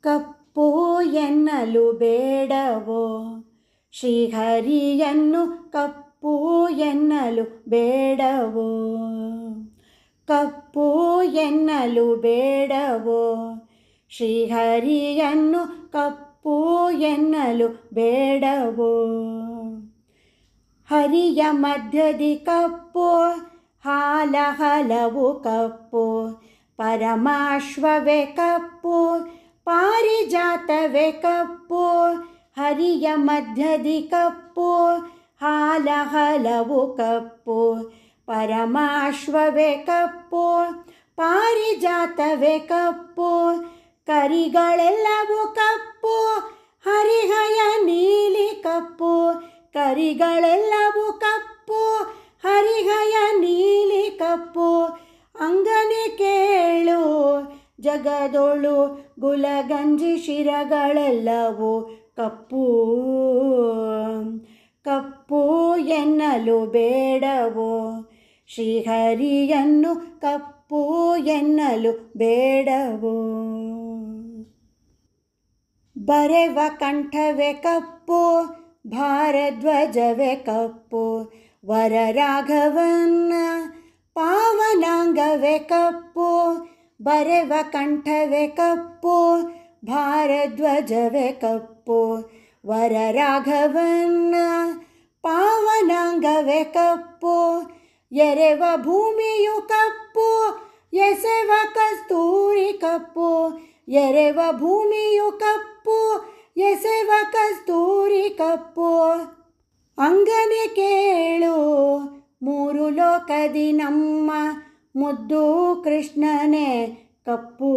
ಕಪ್ಪು ಎನ್ನಲು ಬೇಡವೋ? ಶ್ರೀಹರಿಯನ್ನು ಕಪ್ಪು ಎನ್ನಲು ಬೇಡವೋ? ಕಪ್ಪು ಎನ್ನಲು ಬೇಡವೋ? ಶ್ರೀಹರಿಯನ್ನು ಕಪ್ಪು ಎನ್ನಲು ಬೇಡವೋ? ಹರಿಯ ಮಧ್ಯದಿ ಕಪ್ಪು ಹಾಲ ಹಲವು ಕಪ್ಪು, ಪರಮಾಶ್ವವೇ ಕಪ್ಪು ಪಾರಿಜಾತವೇ ಕಪ್ಪು, ಹರಿಯ ಮಧ್ಯದಿ ಕಪ್ಪು, ಹಾಲ ಹಲವು ಕಪ್ಪು, ಪರಮಾಶ್ವವೇ ಕಪ್ಪು, ಪಾರಿಜಾತವೇ ಕಪ್ಪು, ಕರಿಗಳೆಲ್ಲವೂ ಕಪ್ಪು, ಹರಿಹಯ ನೀಲಿ ಕಪ್ಪು, ಕರಿಗಳೆಲ್ಲವೂ ಕಪ್ಪು, ಹರಿಹಯ ನೀಲಿ ಕಪ್ಪು, ಅಂಗನೆ ಕೇಳು ಜಗದೊಳು ಗುಲಗಂಜಿ ಶಿರಗಳೆಲ್ಲವೂ ಕಪ್ಪು. ಕಪ್ಪು ಎನ್ನಲು ಬೇಡವೋ? ಶ್ರೀಹರಿಯನ್ನು ಕಪ್ಪು ಎನ್ನಲು ಬೇಡವೋ? ಬರೆವ ಕಂಠವೇ ಕಪ್ಪು, ಭಾರಧ್ವಜವೇ ಕಪ್ಪು. ವರ ರಾಘವನ್ನ ಪಾವನಾಂಗವೇ ಕಪ್ಪು. ಬರೆವ ಕಂಠವೇ ಕಪ್ಪು, ಭಾರಧ್ವಜವೇ ಕಪ್ಪು. ವರ ರಾಘವನ್ನ ಪಾವನಾಂಗವೇ ಕಪ್ಪು. ಎರೆವ ಭೂಮಿಯು ಕಪ್ಪು, ಎಸೆವ ಕಸ್ತೂರಿ ಕಪ್ಪು. ಎರೆವ ಭೂಮಿಯು ಕಪ್ಪು, ಎಸೆವ ಕಸ್ತೂರಿ ಕಪ್ಪು. ಅಂಗನೆ ಕೇಳು, ಮೂರು ಲೋಕದಿ ನಮ್ಮ ಮುದ್ದು ಕೃಷ್ಣನೇ ಕಪ್ಪು.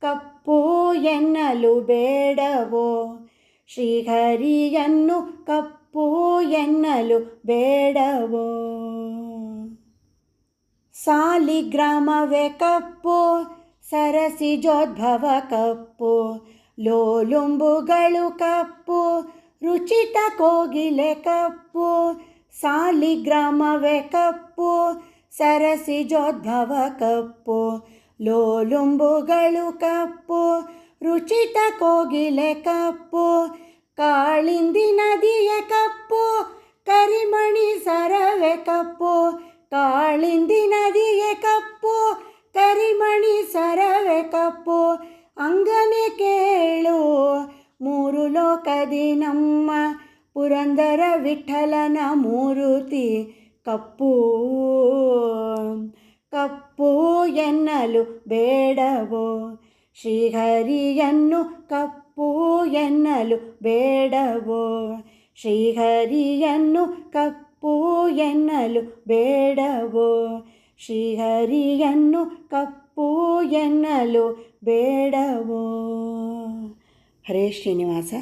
ಕಪ್ಪು ಎನ್ನಲು ಬೇಡವೋ? ಶ್ರೀಹರಿಯನ್ನು ಕಪ್ಪು ಎನ್ನಲು ಬೇಡವೋ? ಸಾಲಿಗ್ರಾಮವೇ ಕಪ್ಪು ಸರಸಿಜೋದ್ಭವ ಕಪ್ಪು. ಲೋಲುಂಬುಗಳು ಕಪ್ಪು, ರುಚಿತ ಕೋಗಿಲೆ ಕಪ್ಪು. ಸಾಲಿಗ್ರಾಮವೇ ಕಪ್ಪು ಸರಸಿಜೋದ್ಭವ ಕಪ್ಪು, ಲೋಲುಂಬುಗಳು ಕಪ್ಪು, ರುಚಿತ ಕೋಗಿಲೆ ಕಪ್ಪು, ಕಾಳಿಂದಿ ನದಿಯ ಕಪ್ಪು, ಕರಿಮಣಿ ಸರವೆ ಕಪ್ಪು, ಕಾಳಿಂದಿ ನದಿಯ ಕಪ್ಪು, ಕರಿಮಣಿ ಸರವೆ ಕಪ್ಪು, ಅಂಗನೆ ಕೇಳು, ಮೂರು ಲೋಕದಿ ನಮ್ಮ ಪುರಂದರ ವಿಠಲನ ಮೂರುತಿ ಕಪ್ಪು ಕಪ್ಪು ಎನ್ನಲು ಬೇಡವೋ? ಶ್ರೀಹರಿಯನ್ನು ಕಪ್ಪು ಎನ್ನಲು ಬೇಡವೋ? ಶ್ರೀಹರಿಯನ್ನು ಕಪ್ಪು ಎನ್ನಲು ಬೇಡವೋ? ಶ್ರೀಹರಿಯನ್ನು ಕಪ್ಪು ಎನ್ನಲು ಬೇಡವೋ? ಹರೇ ಶ್ರೀನಿವಾಸ.